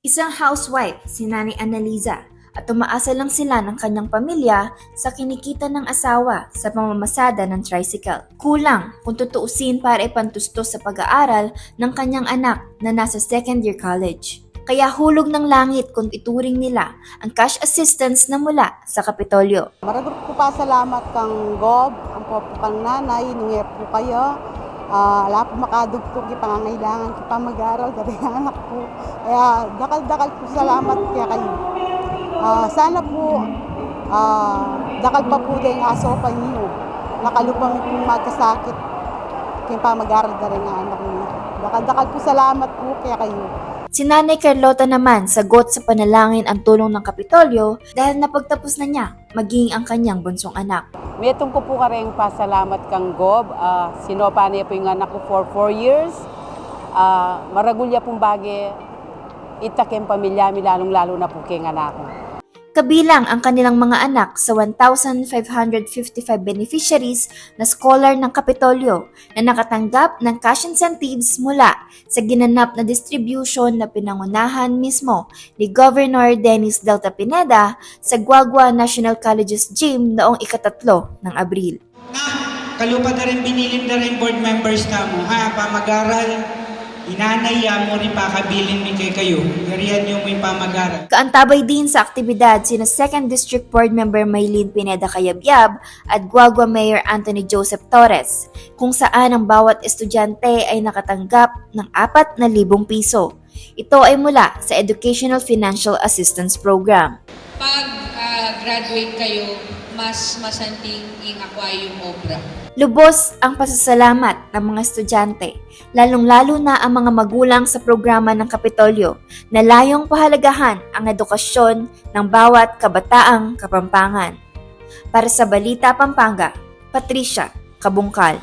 Isang housewife, si Nanay Annaliza, at umaasa lang sila ng kanyang pamilya sa kinikita ng asawa sa pamamasada ng tricycle. Kulang kung tutuusin para ipantustos sa pag-aaral ng kanyang anak na nasa second year college. Kaya hulog ng langit kung ituring nila ang cash assistance na mula sa Kapitolyo. Maragot po pa salamat kang Gob, ang po kang nanay, nungir po kayo. Ah, wala po makadugtog yung pangangailangan ko pa mag-aral, dari ang anak po. Kaya dakal-dakal po salamat kaya kayo. Ah, sana po, ah, dakal pa po din aso pa niyo. Nakalupang po magkasakit kaya pa mag-aral dari ang anak niyo. Dakal-dakal po salamat po kaya kayo. Si Nanay Carlota naman sagot sa panalangin ang tulong ng Kapitolyo dahil napagtapos na niya maging ang kanyang bunsong anak. Metong ko po ka rin pasalamat kang Gob. Ah, sinopa niya po yung anak ko for 4 years. Ah, maragulya pong bagi. Itakim pamilya mi lalong-lalo na po kay anak ko. Kabilang ang kanilang mga anak sa 1,555 beneficiaries na scholar ng Kapitolyo na nakatanggap ng cash incentives mula sa ginanap na distribution na pinangunahan mismo ni Governor Dennis Delta Pineda sa Guagua National College's gym noong ikatatlo ng Abril. na kalupa na rin binilin na rin board members na mo ha pa mag-aral inanaya mo rin pa kabilin mi kay kayo gariyan yung may pamag-aral Kaantabay din sa aktibidad sina 2nd District Board Member Maylene Pineda Cayabyab at Guagua Mayor Anthony Joseph Torres, kung saan ang bawat estudyante ay nakatanggap ng 4,000 piso. Ito ay mula sa Educational Financial Assistance Program. pag ah, graduate kayo, mas masanting ing-acquire yung obra. Lubos ang pasasalamat ng mga estudyante, lalong-lalo na ang mga magulang sa programa ng Kapitolyo na layong pahalagahan ang edukasyon ng bawat kabataang kapampangan. Para sa Balita Pampanga, Patricia Kabungkal.